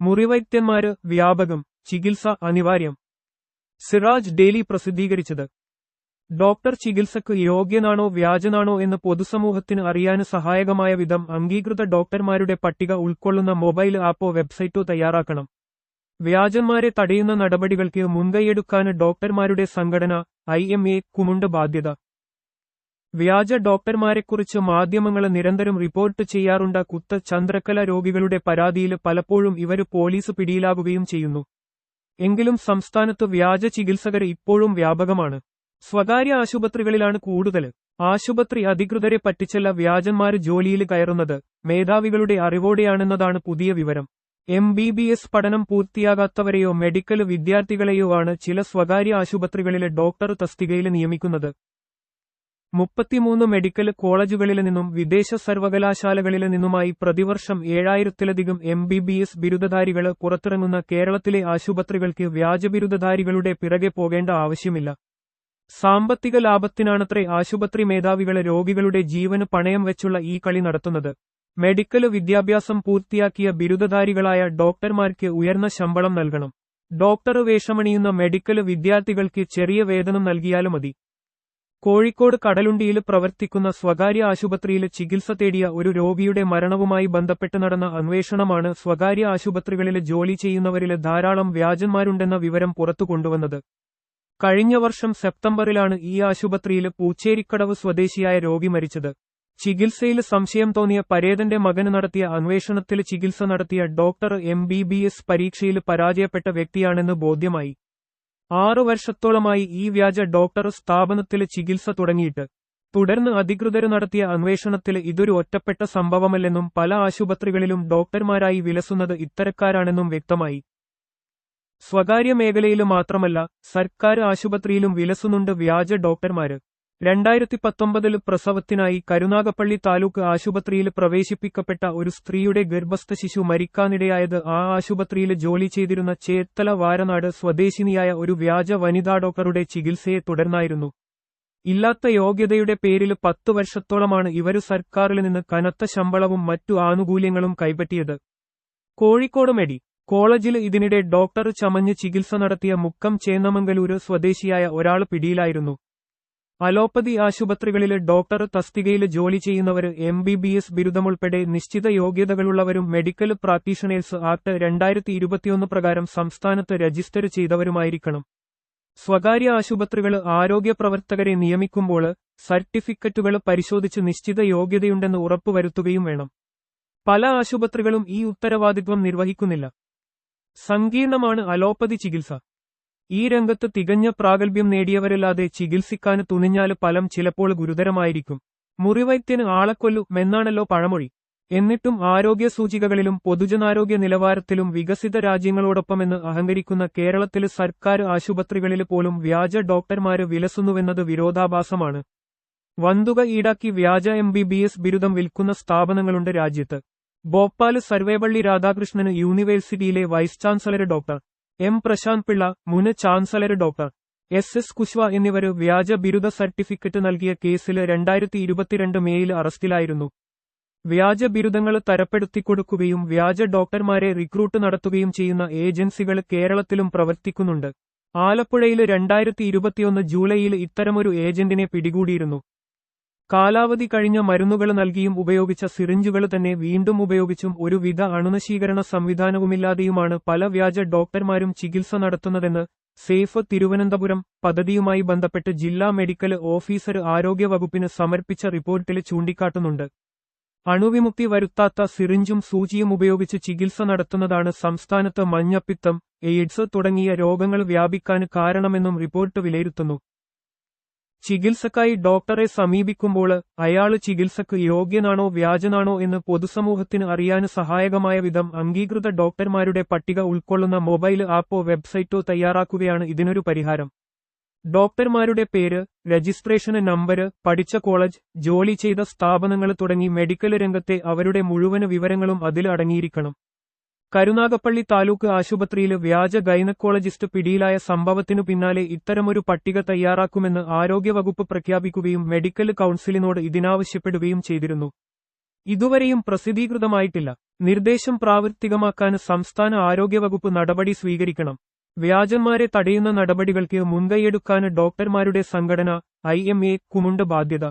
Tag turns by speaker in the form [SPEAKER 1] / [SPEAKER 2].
[SPEAKER 1] മുറിവൈദ്യന്മാര് വ്യാപകം ചികിത്സ അനിവാര്യം. സിറാജ് ഡെയിലി പ്രസിദ്ധീകരിച്ചത്. ഡോക്ടർ ചികിത്സക്ക് യോഗ്യനാണോ വ്യാജനാണോ എന്ന് പൊതുസമൂഹത്തിന് അറിയാന് സഹായകമായ വിധം അംഗീകൃത ഡോക്ടർമാരുടെ പട്ടിക ഉൾക്കൊള്ളുന്ന മൊബൈൽ ആപ്പോ വെബ്സൈറ്റോ തയ്യാറാക്കണം. വ്യാജന്മാരെ തടയുന്ന നടപടികൾക്ക് മുൻകൈയെടുക്കാന് ഡോക്ടർമാരുടെ സംഘടന ഐ എം എ കുമുണ്ട് ബാധ്യത. വ്യാജ ഡോക്ടർമാരെക്കുറിച്ച് മാധ്യമങ്ങൾ നിരന്തരം റിപ്പോർട്ട് ചെയ്യാറുണ്ട. കുത്ത ചന്ദ്രക്കല രോഗികളുടെ പരാതിയിൽ പലപ്പോഴും ഇവർ പോലീസ് പിടിയിലാകുകയും ചെയ്യുന്നു. എങ്കിലും സംസ്ഥാനത്ത് വ്യാജ ചികിത്സകർ ഇപ്പോഴും വ്യാപകമാണ്. സ്വകാര്യ ആശുപത്രികളിലാണ് കൂടുതൽ ആശുപത്രി അധികൃതരെ പറ്റിച്ചല്ല വ്യാജന്മാര് ജോലിയിൽ കയറുന്നത്. മേധാവികളുടെ അറിവോടെയാണെന്നതാണ് പുതിയ വിവരം. എം ബി ബി എസ് പഠനം പൂർത്തിയാകാത്തവരെയോ മെഡിക്കൽ വിദ്യാർത്ഥികളെയോ ആണ് ചില സ്വകാര്യ ആശുപത്രികളിലെ ഡോക്ടർ തസ്തികയിൽ നിയമിക്കുന്നത്. മുപ്പത്തിമൂന്ന് മെഡിക്കൽ കോളേജുകളിൽ നിന്നും വിദേശ സർവകലാശാലകളിൽ നിന്നുമായി പ്രതിവർഷം ഏഴായിരത്തിലധികം എം ബി ബി എസ് ബിരുദധാരികൾ പുറത്തിറങ്ങുന്ന കേരളത്തിലെ ആശുപത്രികൾക്ക് വ്യാജബിരുദധാരികളുടെ പിറകെ പോകേണ്ട ആവശ്യമില്ല. സാമ്പത്തിക ലാഭത്തിനാണത്രേ ആശുപത്രി മേധാവികൾ രോഗികളുടെ ജീവന് പണയം വെച്ചുള്ള ഈ കളി നടത്തുന്നത്. മെഡിക്കൽ വിദ്യാഭ്യാസം പൂർത്തിയാക്കിയ ബിരുദധാരികളായ ഡോക്ടർമാർക്ക് ഉയർന്ന ശമ്പളം നൽകണം. ഡോക്ടർ വേഷമണിയുന്ന മെഡിക്കൽ വിദ്യാർത്ഥികൾക്ക് ചെറിയ വേതനം നൽകിയാലും മതി. കോഴിക്കോട് കടലുണ്ടിയിൽ പ്രവർത്തിക്കുന്ന സ്വകാര്യ ആശുപത്രിയിൽ ചികിത്സ തേടിയ ഒരു രോഗിയുടെ മരണവുമായി ബന്ധപ്പെട്ട് നടന്ന അന്വേഷണമാണ് സ്വകാര്യ ആശുപത്രികളിൽ ജോലി ചെയ്യുന്നവരിൽ ധാരാളം വ്യാജന്മാരുണ്ടെന്ന വിവരം പുറത്തു കൊണ്ടുവന്നത് കഴിഞ്ഞ വർഷം സെപ്റ്റംബറിലാണ് ഈ ആശുപത്രിയിൽ പൂച്ചേരിക്കടവ് സ്വദേശിയായ രോഗി മരിച്ചത്. ചികിത്സയിൽ സംശയം തോന്നിയ പരേതന്റെ മകന് നടത്തിയ അന്വേഷണത്തിൽ ചികിത്സ നടത്തിയ ഡോക്ടർ എം പരീക്ഷയിൽ പരാജയപ്പെട്ട വ്യക്തിയാണെന്ന് ബോധ്യമായി. ആറു വർഷത്തോളമായി ഈ വ്യാജ ഡോക്ടർ സ്ഥാപനത്തിൽ ചികിത്സ തുടങ്ങിയിട്ട്. തുടർന്ന് അധികൃതർ നടത്തിയ അന്വേഷണത്തിൽ ഇതൊരു ഒറ്റപ്പെട്ട സംഭവമല്ലെന്നും പല ആശുപത്രികളിലും ഡോക്ടർമാരായി വിലസുന്നത് ഇത്തരക്കാരാണെന്നും വ്യക്തമായി. സ്വകാര്യ മേഖലയിലും മാത്രമല്ല സർക്കാർ ആശുപത്രിയിലും വിലസുന്നുണ്ട് വ്യാജ ഡോക്ടർമാര്. രണ്ടായിരത്തി പത്തൊമ്പതിൽ പ്രസവത്തിനായി കരുനാഗപ്പള്ളി താലൂക്ക് ആശുപത്രിയിൽ പ്രവേശിപ്പിക്കപ്പെട്ട ഒരു സ്ത്രീയുടെ ഗർഭസ്ഥ ശിശു മരിക്കാനിടയായത് ആ ആശുപത്രിയിൽ ജോലി ചെയ്തിരുന്ന ചേത്തല വാരനാട് സ്വദേശിനിയായ ഒരു വ്യാജ വനിതാ ഡോക്ടറുടെ ചികിത്സയെ തുടർന്നായിരുന്നു. ഇല്ലാത്ത യോഗ്യതയുടെ പേരിൽ പത്തു വർഷത്തോളമാണ് ഇവരു സർക്കാരിൽ നിന്ന് കനത്ത ശമ്പളവും മറ്റു ആനുകൂല്യങ്ങളും കൈപ്പറ്റിയത്. കോഴിക്കോട് മെഡി. കോളേജിൽ ഇതിനിടെ ഡോക്ടർ ചമഞ്ഞ് ചികിത്സ നടത്തിയ മുക്കം ചേന്നമംഗലൂര് സ്വദേശിയായ ഒരാൾ പിടിയിലായിരുന്നു. അലോപ്പതി ആശുപത്രികളിലെ ഡോക്ടർ തസ്തികയിൽ ജോലി ചെയ്യുന്നവർ എം ബി ബി എസ് ബിരുദമുൾപ്പെടെ നിശ്ചിത യോഗ്യതകളുള്ളവരും മെഡിക്കൽ പ്രാക്ടീഷണേഴ്സ് ആക്ട് രണ്ടായിരത്തി ഇരുപത്തിയൊന്ന് പ്രകാരം സംസ്ഥാനത്ത് രജിസ്റ്റർ ചെയ്തവരുമായിരിക്കണം. സ്വകാര്യ ആശുപത്രികൾ ആരോഗ്യ പ്രവർത്തകരെ നിയമിക്കുമ്പോൾ സർട്ടിഫിക്കറ്റുകൾ പരിശോധിച്ച് നിശ്ചിത യോഗ്യതയുണ്ടെന്ന് ഉറപ്പുവരുത്തുകയും വേണം. പല ആശുപത്രികളും ഈ ഉത്തരവാദിത്വം നിർവഹിക്കുന്നില്ല. സങ്കീർണമാണ് അലോപ്പതി ചികിത്സ. ഈ രംഗത്ത് തികഞ്ഞ പ്രാഗൽഭ്യം നേടിയവരല്ലാതെ ചികിത്സിക്കാൻ തുനിഞ്ഞാൽ ഫലം ചിലപ്പോൾ ഗുരുതരമായിരിക്കും. മുറിവൈദ്യന് ആളക്കൊല്ലു എന്നാണല്ലോ പഴമൊഴി. എന്നിട്ടും ആരോഗ്യ സൂചികകളിലും പൊതുജനാരോഗ്യ നിലവാരത്തിലും വികസിത രാജ്യങ്ങളോടൊപ്പമെന്ന് അഹങ്കരിക്കുന്ന കേരളത്തിലെ സർക്കാർ ആശുപത്രികളിൽ പോലും വ്യാജ ഡോക്ടർമാര് വിലസുന്നുവെന്നത് വിരോധാഭാസമാണ്. വന്തുക ഈടാക്കി വ്യാജ എം ബി ബി എസ് ബിരുദം വിൽക്കുന്ന സ്ഥാപനങ്ങളുണ്ട് രാജ്യത്ത്. ഭോപ്പാൽ സർവേപള്ളി രാധാകൃഷ്ണന് യൂണിവേഴ്സിറ്റിയിലെ vice chancellor doctor. M Prashant Pillai മുൻ chancellor doctor. S S Kushwa എന്നിവർ വ്യാജ ബിരുദ സർട്ടിഫിക്കറ്റ് നൽകിയ കേസിൽ രണ്ടായിരത്തി ഇരുപത്തിരണ്ട് മേയിൽ അറസ്റ്റിലായിരുന്നു. വ്യാജ ബിരുദങ്ങൾ തരപ്പെടുത്തിക്കൊടുക്കുകയും വ്യാജ ഡോക്ടർമാരെ റിക്രൂട്ട് നടത്തുകയും ചെയ്യുന്ന ഏജൻസികൾ കേരളത്തിലും പ്രവർത്തിക്കുന്നുണ്ട്. ആലപ്പുഴയിൽ രണ്ടായിരത്തി ഇരുപത്തിയൊന്ന് ജൂലൈയിൽ ഇത്തരമൊരു ഏജന്റിനെ പിടികൂടിയിരുന്നു. കാലാവധി കഴിഞ്ഞ മരുന്നുകൾ നൽകിയും ഉപയോഗിച്ച സിറിഞ്ചുകൾ തന്നെ വീണ്ടും ഉപയോഗിച്ചും ഒരുവിധ അണുനശീകരണ സംവിധാനവുമില്ലാതെയുമാണ് പല വ്യാജ ഡോക്ടർമാരും ചികിത്സ നടത്തുന്നതെന്ന് സേഫ് തിരുവനന്തപുരം പദ്ധതിയുമായി ബന്ധപ്പെട്ട് ജില്ലാ മെഡിക്കൽ ഓഫീസർ ആരോഗ്യവകുപ്പിന് സമർപ്പിച്ച റിപ്പോർട്ടിൽ ചൂണ്ടിക്കാട്ടുന്നുണ്ട്. അണുവിമുക്തി വരുത്താത്ത സിറിഞ്ചും സൂചിയും ഉപയോഗിച്ച് ചികിത്സ നടത്തുന്നതാണ് സംസ്ഥാനത്ത് മഞ്ഞപ്പിത്തം എയ്ഡ്സ് തുടങ്ങിയ രോഗങ്ങൾ വ്യാപിക്കാൻ കാരണമെന്നും റിപ്പോർട്ട് വിലയിരുത്തുന്നു. ചികിത്സക്കായി ഡോക്ടറെ സമീപിക്കുമ്പോൾ അയാൾ ചികിത്സക്ക് യോഗ്യനാണോ വ്യാജനാണോ എന്ന് പൊതുസമൂഹത്തിന് അറിയാൻ സഹായകമായ വിധം അംഗീകൃത ഡോക്ടർമാരുടെ പട്ടിക ഉൾക്കൊള്ളുന്ന മൊബൈൽ ആപ്പോ വെബ്സൈറ്റോ തയ്യാറാക്കുകയാണ് ഇതിനൊരു പരിഹാരം. ഡോക്ടർമാരുടെ പേര് രജിസ്ട്രേഷൻ നമ്പർ പഠിച്ച കോളേജ് ജോലി ചെയ്ത സ്ഥാപനങ്ങൾ തുടങ്ങി മെഡിക്കൽ രംഗത്തെ അവരുടെ മുഴുവൻ വിവരങ്ങളും അതിൽ അടങ്ങിയിരിക്കണം. കരുനാഗപ്പള്ളി താലൂക്ക് ആശുപത്രിയിൽ വ്യാജ ഗൈനക്കോളജിസ്റ്റ് പിടിയിലായ സംഭവത്തിനു പിന്നാലെ ഇത്തരമൊരു പട്ടിക തയ്യാറാക്കുമെന്ന് ആരോഗ്യവകുപ്പ് പ്രഖ്യാപിക്കുകയും മെഡിക്കൽ കൌൺസിലിനോട് ഇതിനാവശ്യപ്പെടുകയും ചെയ്തിരുന്നു. ഇതുവരെയും പ്രസിദ്ധീകൃതമായിട്ടില്ല. നിർദ്ദേശം പ്രാവർത്തികമാക്കാൻ സംസ്ഥാന ആരോഗ്യവകുപ്പ് നടപടി സ്വീകരിക്കണം. വ്യാജന്മാരെ തടയുന്ന നടപടികൾക്ക് മുൻകൈയെടുക്കാൻ ഡോക്ടർമാരുടെ സംഘടന ഐ എം എ കുമുണ്ട് ബാധ്യത.